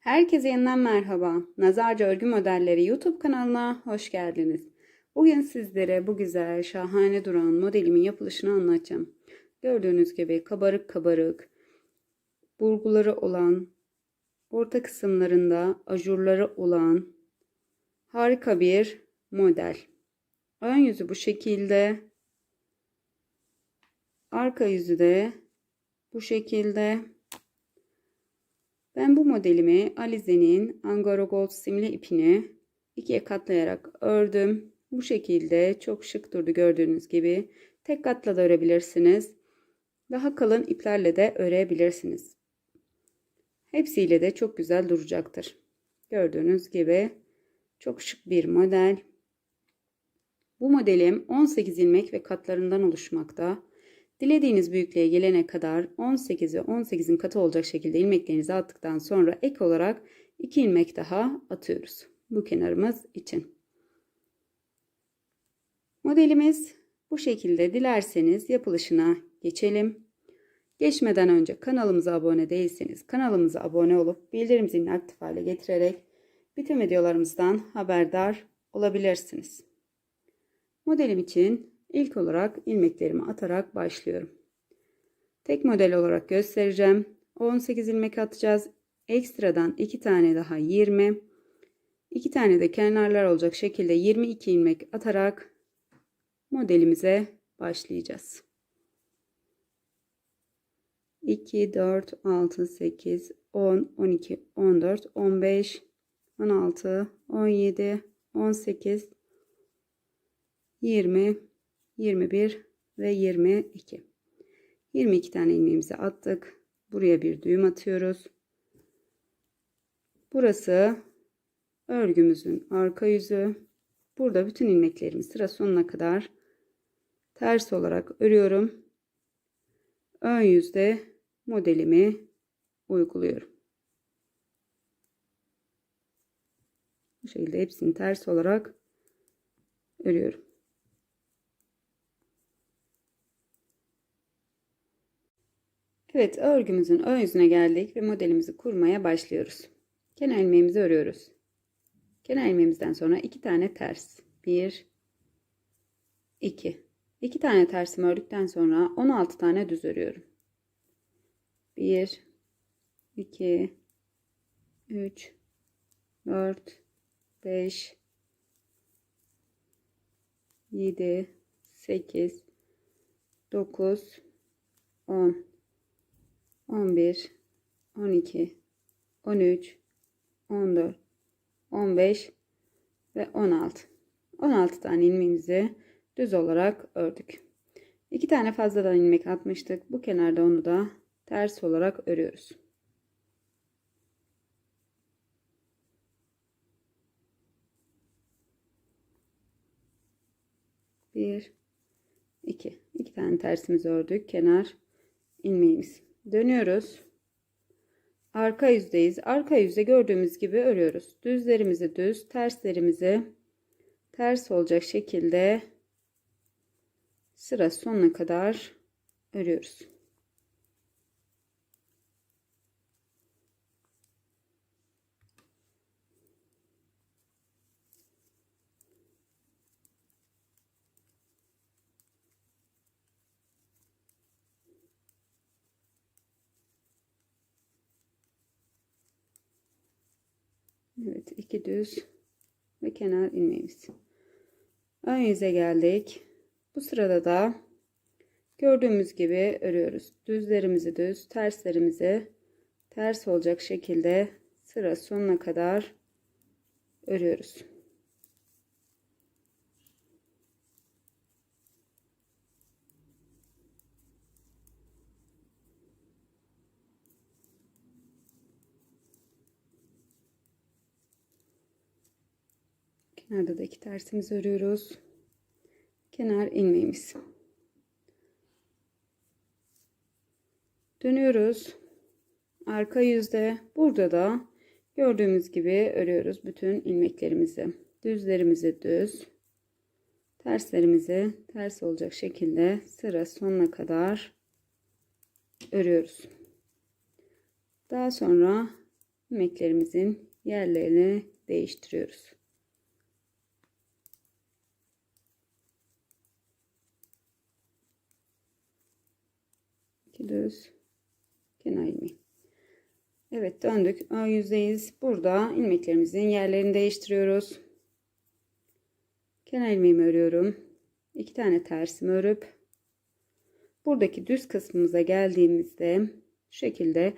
Herkese yeniden merhaba. Nazarca Örgü Modelleri YouTube kanalına hoş geldiniz. Bugün sizlere bu güzel, şahane duran modelimin yapılışını anlatacağım. Gördüğünüz gibi kabarık kabarık, burguları olan, orta kısımlarında ajurları olan harika bir model. Ön yüzü bu şekilde, arka yüzü de bu şekilde. Ben bu modelimi Alize'nin Angora Gold simli ipini ikiye katlayarak ördüm. Bu şekilde çok şık durdu gördüğünüz gibi. Tek katla da örebilirsiniz. Daha kalın iplerle de örebilirsiniz. Hepsiyle de çok güzel duracaktır. Gördüğünüz gibi çok şık bir model. Bu modelim 18 ilmek ve katlarından oluşmakta. Dilediğiniz büyüklüğe gelene kadar 18 ve 18'in katı olacak şekilde ilmeklerinizi attıktan sonra ek olarak 2 ilmek daha atıyoruz. Bu kenarımız için. Modelimiz bu şekilde dilerseniz yapılışına geçelim. Geçmeden önce kanalımıza abone değilseniz kanalımıza abone olup bildirim zilini aktif hale getirerek bütün videolarımızdan haberdar olabilirsiniz. Modelim için İlk olarak ilmeklerimi atarak başlıyorum. Tek model olarak göstereceğim. 18 ilmek atacağız. Ekstradan 2 tane daha 20. 2 tane de kenarlar olacak şekilde 22 ilmek atarak modelimize başlayacağız. 2, 4, 6, 8, 10, 12, 14, 15, 16, 17, 18, 20, 21 ve 22. 22 tane ilmeğimizi attık. Buraya bir düğüm atıyoruz. Burası örgümüzün arka yüzü. Burada bütün ilmeklerimi sıra sonuna kadar ters olarak örüyorum. Ön yüzde modelimi uyguluyorum. Bu şekilde hepsini ters olarak örüyorum. Evet örgümüzün ön yüzüne geldik ve modelimizi kurmaya başlıyoruz. Kenar ilmeğimizi örüyoruz. Kenar ilmeğimizden sonra iki tane ters. Bir, iki. İki tane tersimi ördükten sonra 16 tane düz örüyorum. Bir, iki, üç, dört, beş, yedi, sekiz, dokuz, on. 11, 12, 13, 14, 15 ve 16. 16 tane ilmeğimizi düz olarak ördük. 2 tane fazladan ilmek atmıştık. Bu kenarda onu da ters olarak örüyoruz. Bir, iki. İki tane tersimizi ördük. Kenar ilmeğimiz dönüyoruz. Arka yüzdeyiz. Arka yüzde gördüğümüz gibi örüyoruz. Düzlerimizi düz, terslerimizi ters olacak şekilde sıra sonuna kadar örüyoruz. Evet iki düz ve kenar ilmeğimiz. Ön yüze geldik. Bu sırada da gördüğümüz gibi örüyoruz. Düzlerimizi düz, terslerimizi ters olacak şekilde sıra sonuna kadar örüyoruz. Kenarda da iki tersimizi örüyoruz. Kenar ilmeğimiz. Dönüyoruz. Arka yüzde burada da gördüğümüz gibi örüyoruz bütün ilmeklerimizi. Düzlerimizi düz, terslerimizi ters olacak şekilde sıra sonuna kadar örüyoruz. Daha sonra ilmeklerimizin yerlerini değiştiriyoruz. İki düz kenar ilmeği. Evet döndük. Ön yüzdeyiz. Burada ilmeklerimizin yerlerini değiştiriyoruz. Kenar ilmeğimi örüyorum. İki tane tersimi örüp buradaki düz kısmımıza geldiğimizde şu şekilde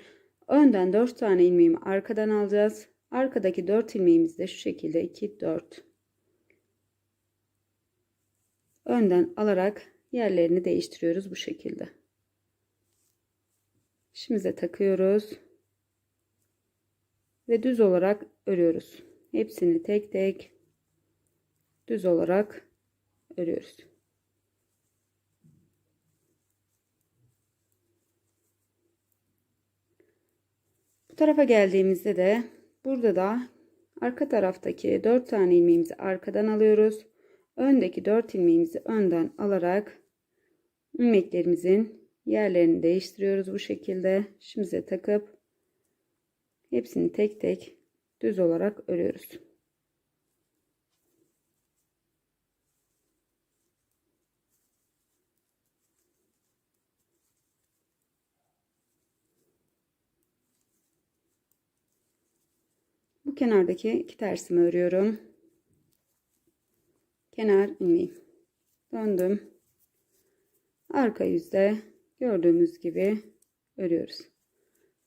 önden 4 tane ilmeğimi arkadan alacağız. Arkadaki 4 ilmeğimizi de şu şekilde 2 4 önden alarak yerlerini değiştiriyoruz bu şekilde. Şimdize takıyoruz ve düz olarak örüyoruz. Hepsini tek tek düz olarak örüyoruz. Bu tarafa geldiğimizde de burada da arka taraftaki 4 tane ilmeğimizi arkadan alıyoruz. Öndeki 4 ilmeğimizi önden alarak ilmeklerimizin yerlerini değiştiriyoruz bu şekilde. Şimdize takıp hepsini tek tek düz olarak örüyoruz. Bu kenardaki iki tersimi örüyorum. Kenar ilmeği. Döndüm. Arka yüzde gördüğümüz gibi örüyoruz.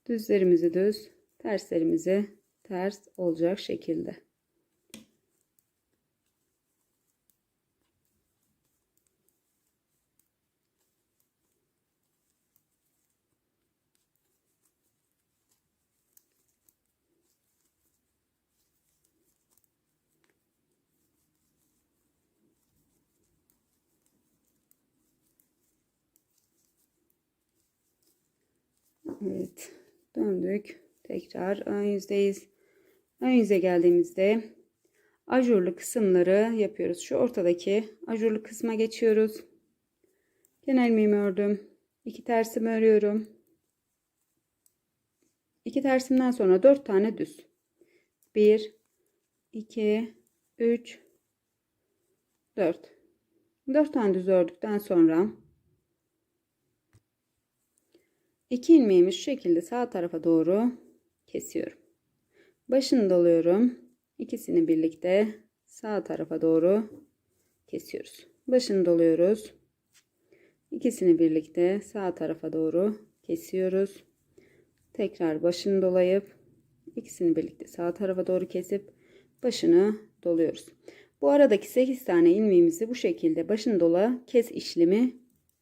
Düzlerimizi düz, terslerimizi ters olacak şekilde. Evet. Döndük. Tekrar ön yüzdeyiz. Ön yüze geldiğimizde ajurlu kısımları yapıyoruz. Şu ortadaki ajurlu kısma geçiyoruz. Kenar ilmeğimi ördüm. İki tersimi örüyorum. İki tersimden sonra dört tane düz. Bir, iki, üç, dört. Dört tane düz ördükten sonra 2 ilmeğimi şu şekilde sağ tarafa doğru kesiyorum. Başını doluyorum. İkisini birlikte sağ tarafa doğru kesiyoruz. Başını doluyoruz. İkisini birlikte sağ tarafa doğru kesiyoruz. Tekrar başını dolayıp ikisini birlikte sağ tarafa doğru kesip başını doluyoruz. Bu aradaki 8 tane ilmeğimizi bu şekilde başını dola kes işlemi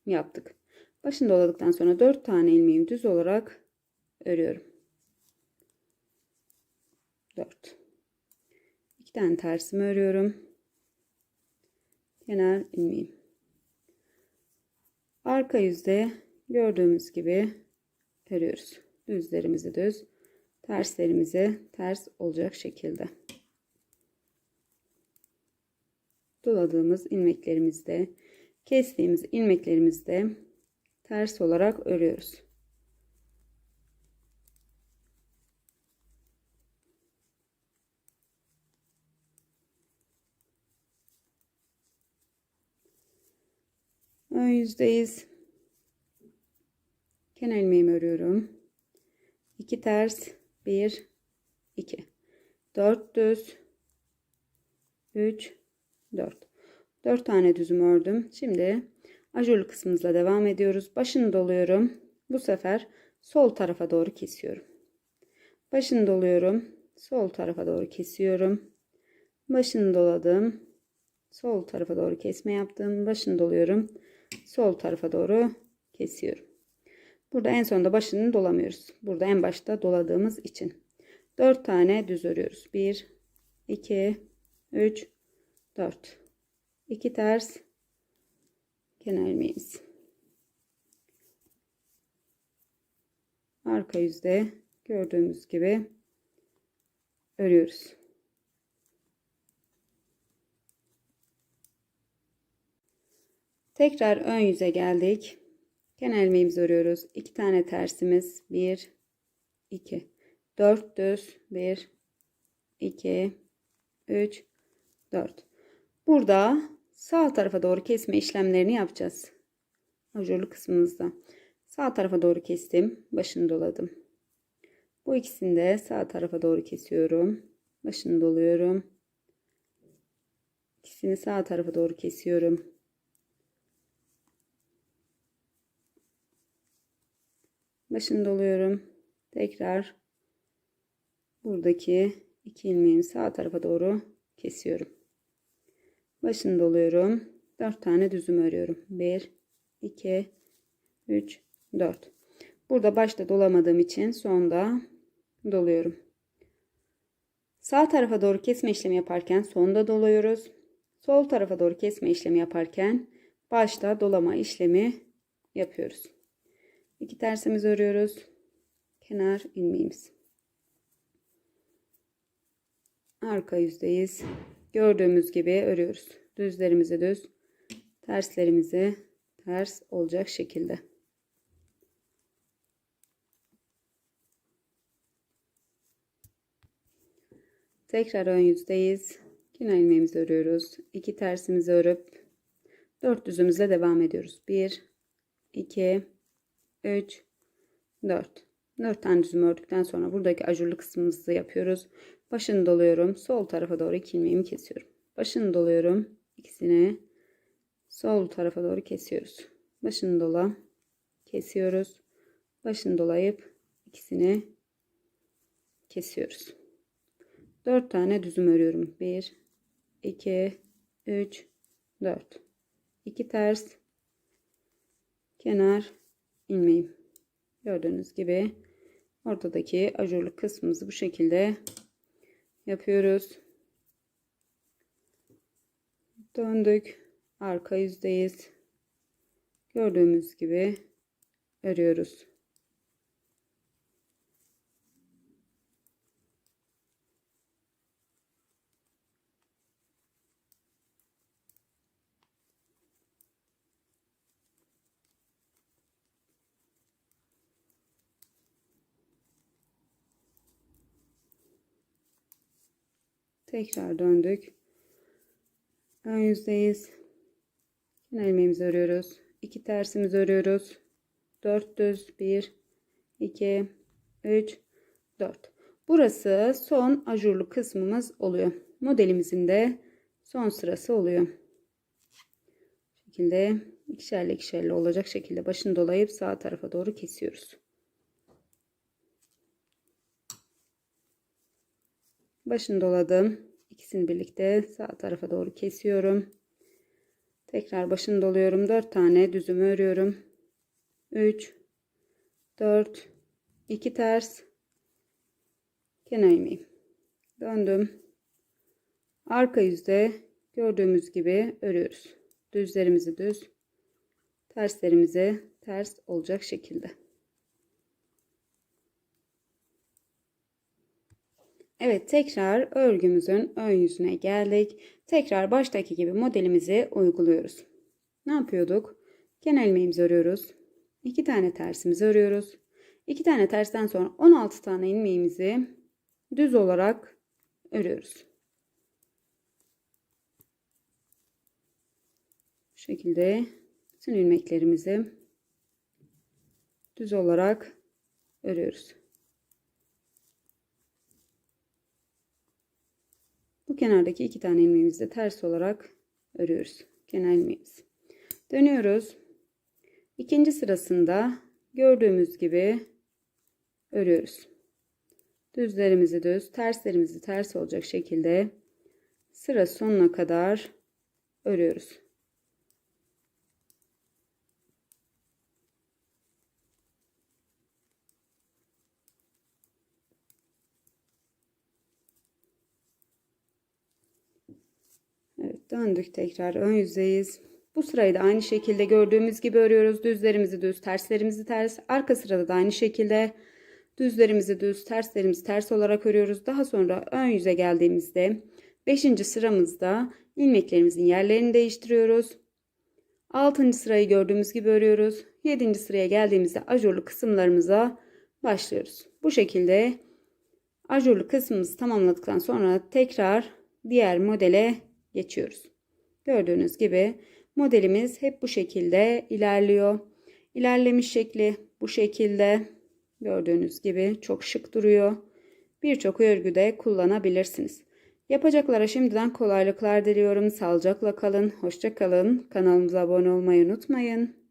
yaptık. Başını doladıktan sonra 4 tane ilmeğimi düz olarak örüyorum. 4. 2 tane tersimi örüyorum. Kenar ilmeğim. Arka yüzde gördüğümüz gibi örüyoruz. Düzlerimizi düz, terslerimizi ters olacak şekilde. Doladığımız ilmeklerimizde, kestiğimiz ilmeklerimizde ters olarak örüyoruz. Ön yüzdeyiz. Kenar ilmeğimi örüyorum. 2 ters, 1 2 4 düz 3 4 4 tane düzüm ördüm. Şimdi Ajurlu kısmımızla devam ediyoruz. Başını doluyorum. Bu sefer sol tarafa doğru kesiyorum. Başını doluyorum. Sol tarafa doğru kesiyorum. Başını doladım. Sol tarafa doğru kesme yaptım. Başını doluyorum. Sol tarafa doğru kesiyorum. Burada en sonunda başını dolamıyoruz. Burada en başta doladığımız için. 4 tane düz örüyoruz. 1 2 3 4 2 ters kenar ilmeğimiz. Arka yüzde gördüğümüz gibi örüyoruz. Tekrar ön yüze geldik. Kenar ilmeğimizi örüyoruz. İki tane tersimiz. Bir, iki. 4 düz 1 2 3 4 burada sağ tarafa doğru kesme işlemlerini yapacağız. Ajurlu kısmımızda. Sağ tarafa doğru kestim. Başını doladım. Bu ikisini de sağ tarafa doğru kesiyorum. Başını doluyorum. İkisini sağ tarafa doğru kesiyorum. Başını doluyorum. Tekrar buradaki iki ilmeğimi sağ tarafa doğru kesiyorum. Başını doluyorum. 4 tane düzüm örüyorum. 1 2 3 4. Burada başta dolamadığım için sonda doluyorum. Sağ tarafa doğru kesme işlemi yaparken sonda doluyoruz. Sol tarafa doğru kesme işlemi yaparken başta dolama işlemi yapıyoruz. İki tersimizi örüyoruz. Kenar ilmeğimiz. arka yüzdeyiz. Gördüğümüz gibi örüyoruz. Düzlerimizi düz, terslerimizi ters olacak şekilde. Tekrar ön yüzdeyiz. Kenar ilmeğimizi örüyoruz. İki tersimizi örüp dört düzümüzle devam ediyoruz. 1 2 3 4 4 tane düzüm ördükten sonra buradaki ajurlu kısmımızı yapıyoruz. Başını doluyorum. Sol tarafa doğru iki ilmeğimi kesiyorum. Başını doluyorum. İkisini sol tarafa doğru kesiyoruz. Başını dola. Kesiyoruz. Başını dolayıp ikisini kesiyoruz. 4 tane düzüm örüyorum. 1 2 3 4 2 ters kenar ilmeğim. Gördüğünüz gibi ortadaki ajurlu kısmımızı bu şekilde yapıyoruz. Döndük. Arka yüzdeyiz. Gördüğümüz gibi örüyoruz. Tekrar döndük. Ön yüzdeyiz. Kenar ilmeğimizi örüyoruz. 2 tersimizi örüyoruz. 4 düz 1 2 3 4. Burası son ajurlu kısmımız oluyor. Modelimizin de son sırası oluyor. Şekilde ikişerli ikişerli olacak şekilde başını dolayıp sağ tarafa doğru kesiyoruz. Başını doladım. İkisini birlikte sağ tarafa doğru kesiyorum. Tekrar başını doluyorum. 4 tane düzümü örüyorum. 3 4 2 ters kenar ilmeğim. Döndüm. Arka yüzde gördüğümüz gibi örüyoruz. Düzlerimizi düz, terslerimizi ters olacak şekilde. Evet tekrar örgümüzün ön yüzüne geldik. Tekrar baştaki gibi modelimizi uyguluyoruz. Ne yapıyorduk? Kenar ilmeğimizi örüyoruz. 2 tane tersimizi örüyoruz. 2 tane tersten sonra 16 tane ilmeğimizi düz olarak örüyoruz. Bu şekilde bütün ilmeklerimizi düz olarak örüyoruz. Bu kenardaki iki tane ilmeğimizi de ters olarak örüyoruz. Kenar ilmeğimiz. Dönüyoruz. İkinci sırasında gördüğümüz gibi örüyoruz. Düzlerimizi düz, terslerimizi ters olacak şekilde sıra sonuna kadar örüyoruz. Döndük tekrar ön yüzdeyiz. Bu sırayı da aynı şekilde gördüğümüz gibi örüyoruz. Düzlerimizi düz, terslerimizi ters. Arka sırada da aynı şekilde düzlerimizi düz, terslerimizi ters olarak örüyoruz. Daha sonra ön yüze geldiğimizde 5. sıramızda ilmeklerimizin yerlerini değiştiriyoruz. 6. sırayı gördüğümüz gibi örüyoruz. 7. sıraya geldiğimizde ajurlu kısımlarımıza başlıyoruz. Bu şekilde Ajurlu kısmımızı tamamladıktan sonra tekrar diğer modele geçiyoruz. Gördüğünüz gibi modelimiz hep bu şekilde ilerliyor. İlerlemiş şekli bu şekilde. Gördüğünüz gibi çok şık duruyor. Birçok örgüde kullanabilirsiniz. Yapacaklara şimdiden kolaylıklar diliyorum. Sağlıcakla kalın, hoşça kalın. Kanalımıza abone olmayı unutmayın.